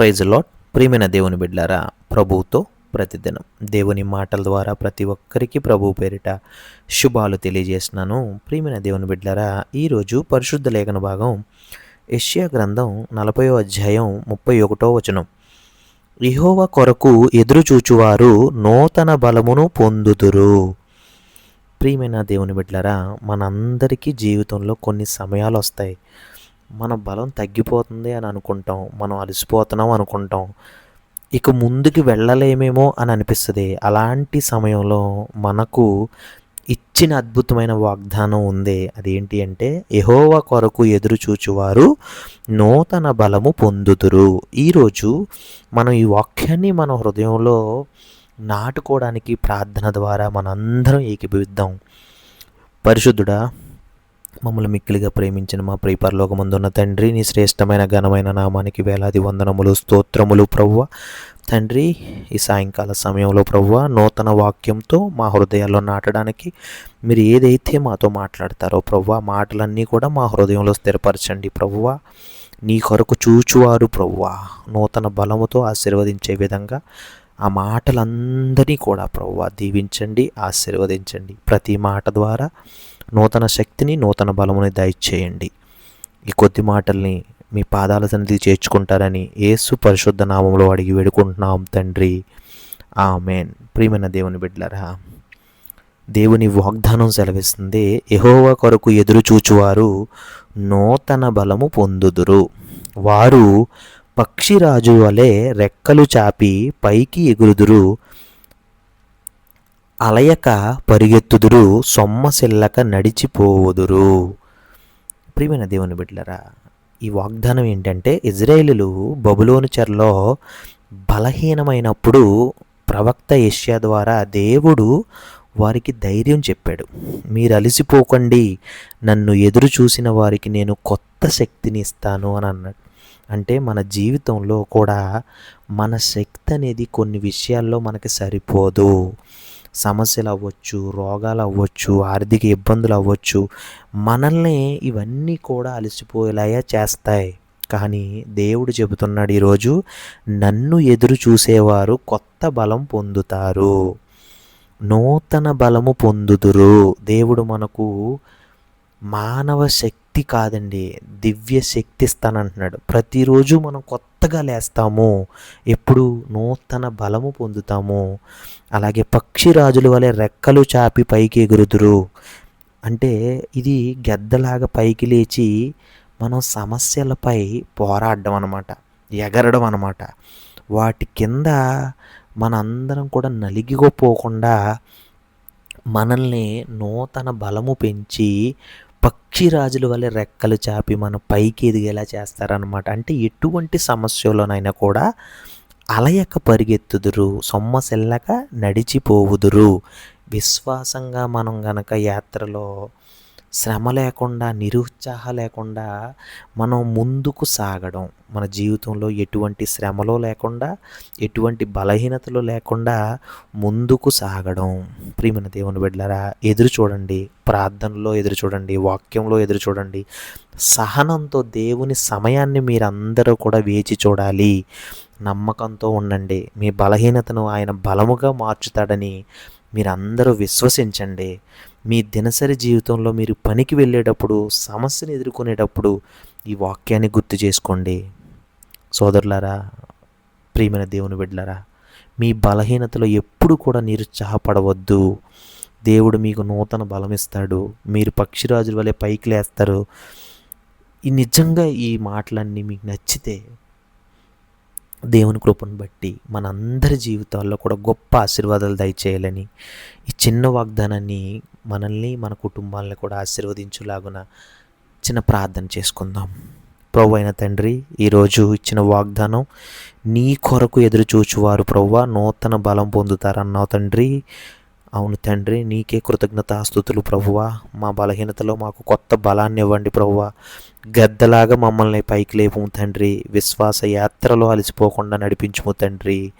Praise lot ప్రియమైన దేవుని బిడ్లారా ప్రభువుతో ప్రతిదినం దేవుని మాటల ద్వారా ప్రతి ఒక్కరికి ప్రభు పేరిట శుభాలు తెలియజేస్తున్నాను. ప్రియమైన దేవుని బిడ్లారా ఈరోజు పరిశుద్ధ లేఖన భాగం ఏషియా గ్రంథం నలభయో అధ్యాయం ముప్పై ఒకటో వచనం. ఇహోవ కొరకు ఎదురుచూచువారు నూతన బలమును పొందుదురు. ప్రియమైన దేవుని బిడ్డలారా మనందరికీ జీవితంలో కొన్ని సమయాలు వస్తాయి. మన బలం తగ్గిపోతుంది అని అనుకుంటాం మనం అలసిపోతున్నాం అనుకుంటాం. ఇక ముందుకు వెళ్ళలేమేమో అని అనిపిస్తుంది. అలాంటి సమయంలో మనకు ఇచ్చిన అద్భుతమైన వాగ్దానం ఉంది. అదేంటి అంటే ఎహోవ కొరకు ఎదురు చూచువారు నూతన బలము పొందుతురు ఈరోజు మనం ఈ వాక్యాన్ని మన హృదయంలో నాటుకోవడానికి ప్రార్థన ద్వారా మనందరం ఏకీభవిద్దాం. పరిశుద్ధుడా మమ్మల్ని మిక్కిలిగా ప్రేమించిన మా ప్రియపరలోకమందున్న తండ్రి నీ శ్రేష్టమైన ఘనమైన నామానికి వేలాది వందనములు స్తోత్రములు ప్రవ్వ. తండ్రి ఈ సాయంకాల సమయంలో ప్రవ్వ నూతన వాక్యంతో మా హృదయాల్లో నాటడానికి మీరు ఏదైతే మాతో మాట్లాడతారో ప్రవ్వ మాటలన్నీ కూడా మా హృదయంలో స్థిరపరచండి ప్రవ్వ. నీ కొరకు చూచువారు ప్రవ్వ. నూతన బలముతో ఆశీర్వదించే విధంగా ఆ మాటలందరినీ కూడా ప్రభు దీవించండి ఆశీర్వదించండి. ప్రతి మాట ద్వారా నూతన శక్తిని నూతన బలముని దయచేయండి. ఈ కొద్ది మాటల్ని మీ పాదాల సన్నిధి చేర్చుకుంటారని యేసు పరిశుద్ధ నామంలో అడిగి వేడుకుంటున్నాం తండ్రి. ఆమెన్. ప్రియమైన దేవుని బిడ్డలరా దేవుని వాగ్దానం సెలవిస్తుంది ఎహోవా కొరకు ఎదురు చూచువారు నూతన బలము పొందుదురు. వారు పక్షిరాజు వలె రెక్కలు చాపి పైకి ఎగురుదురు అలయక పరిగెత్తుదురు సొమ్మసిల్లక నడిచిపోవుదురు. ప్రియమైన దేవుని బిడ్డలరా ఈ వాగ్దానం ఏంటంటే ఇజ్రాయేలులు బబులోను చెరలో బలహీనమైనప్పుడు ప్రవక్త ఏషియా ద్వారా దేవుడు వారికి ధైర్యం చెప్పాడు. మీరు అలసిపోకండి నన్ను ఎదురు చూసిన వారికి నేను కొత్త శక్తిని ఇస్తాను అని అన్నాడు. అంటే మన జీవితంలో కూడా మన శక్తి అనేది కొన్ని విషయాల్లో మనకి సరిపోదు. సమస్యలు అవ్వచ్చు రోగాలు అవ్వచ్చు ఆర్థిక ఇబ్బందులు అవ్వచ్చు మనల్ని ఇవన్నీ కూడా అలసిపోయేలాగా చేస్తాయి. కానీ దేవుడు చెబుతున్నాడు ఈరోజు నన్ను ఎదురు చూసేవారు కొత్త బలం పొందుతారు. నూతన బలము పొందుదురు. దేవుడు మనకు మానవ శక్తి కాదండి దివ్య శక్తి ఇస్తానంటున్నాడు ప్రతిరోజు మనం కొత్తగా లేస్తాము ఎప్పుడు నూతన బలము పొందుతాము. అలాగే పక్షిరాజుల వలె రెక్కలు చాపి పైకి ఎగురుదురు. అంటే ఇది గెద్దలాగా పైకి లేచి మనం సమస్యలపై పోరాడడం అనమాట ఎగరడం అనమాట వాటి కింద మనందరం కూడా నలిగిపోకుండా మనల్ని నూతన బలము పెంచి పక్షిరాజుల వల్ల రెక్కలు చాపి మన పైకి ఎదిగేలా చేస్తారనమాట అంటే ఎటువంటి సమస్యలోనైనా కూడా అలయక పరిగెత్తుదురు సొమ్మసెల్లక నడిచిపోవుదురు. విశ్వాసంగా మనం గనక యాత్రలో శ్రమ లేకుండా నిరుత్సాహ లేకుండా మనం ముందుకు సాగడం మన జీవితంలో ఎటువంటి శ్రమలో లేకుండా ఎటువంటి బలహీనతలు లేకుండా ముందుకు సాగడం. ప్రియమైన దేవుని బిడ్డలారా ఎదురు చూడండి. ప్రార్థనలో ఎదురు చూడండి. వాక్యంలో ఎదురు చూడండి. సహనంతో దేవుని సమయాన్ని మీరందరూ కూడా వేచి చూడాలి. నమ్మకంతో ఉండండి. మీ బలహీనతను ఆయన బలముగా మార్చుతాడని మీరందరూ విశ్వసించండి. మీ దినసరి జీవితంలో మీరు పనికి వెళ్ళేటప్పుడు సమస్యను ఎదుర్కొనేటప్పుడు ఈ వాక్యాన్ని గుర్తు చేసుకోండి. సోదరులారా ప్రియమైన దేవుని బిడ్డలారా మీ బలహీనతలో ఎప్పుడు కూడా నిరుత్సాహపడవద్దు దేవుడు మీకు నూతన బలం ఇస్తాడు మీరు పక్షిరాజుల వలె పైకి లేస్తారు. ఈ నిజంగా ఈ మాటలన్నీ మీకు నచ్చితే దేవుని కృపను బట్టి మనందరి జీవితాల్లో కూడా గొప్ప ఆశీర్వాదాలు దయచేయాలని ఈ చిన్న వాగ్దానాన్ని మనల్ని మన కుటుంబాలను కూడా ఆశీర్వదించులాగున చిన్న ప్రార్థన చేసుకుందాం. ప్రభు అయిన తండ్రి ఈరోజు ఇచ్చిన వాగ్దానం నీ కొరకు ఎదురు చూచువారు ప్రవ్వ నూతన బలం పొందుతారన్నావు తండ్రి. అవును తండ్రి నీకే కృతజ్ఞతాస్థుతులు ప్రభువా. మా బలహీనతలో మాకు కొత్త బలాన్ని ఇవ్వండి ప్రభువా. గద్దలాగా మమ్మల్ని పైకి లేపు తండ్రి. విశ్వాస యాత్రలో అలసిపోకుండా నడిపించుము తండ్రి.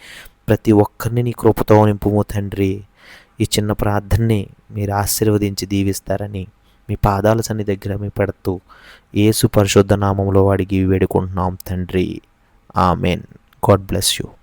ప్రతి ఒక్కరిని నీ కృపతో నింపుము తండ్రి. ఈ చిన్న ప్రార్థనని మీరు ఆశీర్వదించి దీవిస్తారని మీ పాదాల సన్ని దగ్గర మీ పెడుతూ ఏసు పరిశుద్ధ నామంలో అడిగి వేడుకుంటున్నాం తండ్రి. ఆమెన్. God bless you.